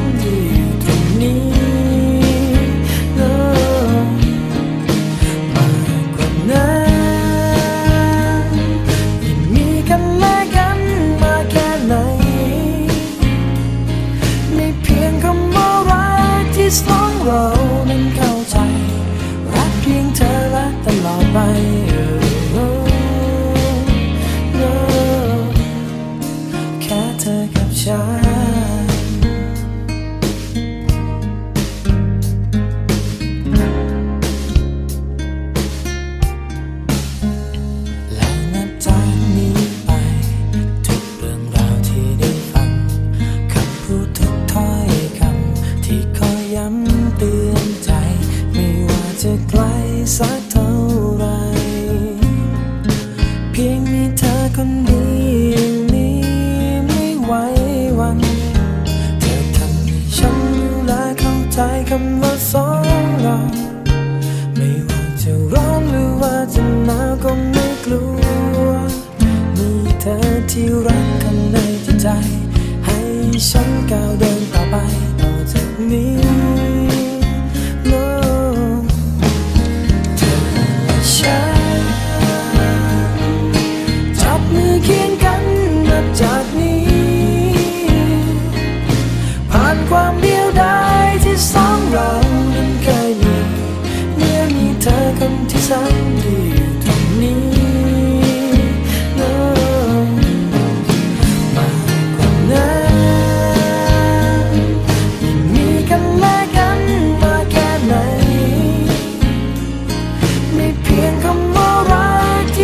่ คำว่าสองเราไม่ว่าจะร้อนหรือว่าจะหนาวก็ไม่กลัว มีเธอที่รักข้างในจิตใจ ให้ฉันก้าวเดินต่อไปต่อจากนี้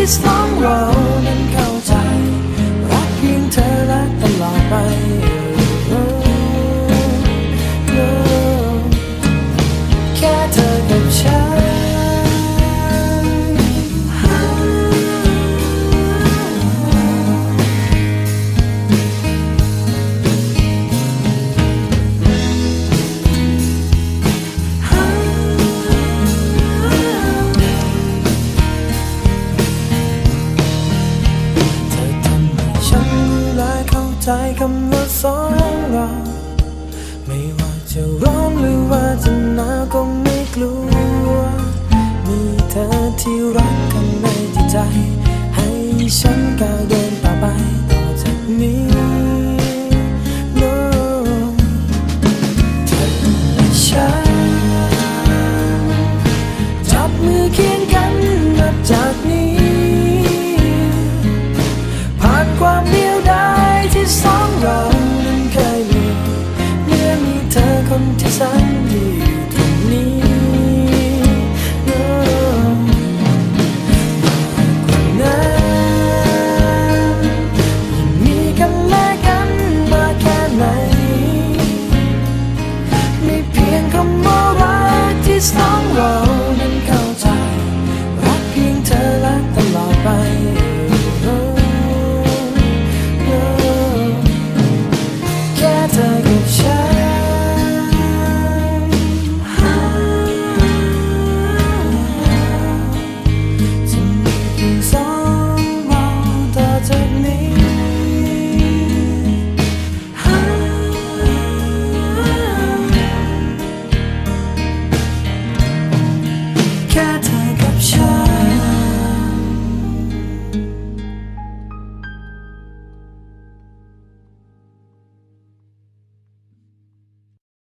กที่ส ใจคำว่าสองเรา ไม่ว่าจะร้ เรานั้นเคยมีเมื่อมีเธอคนที่สาม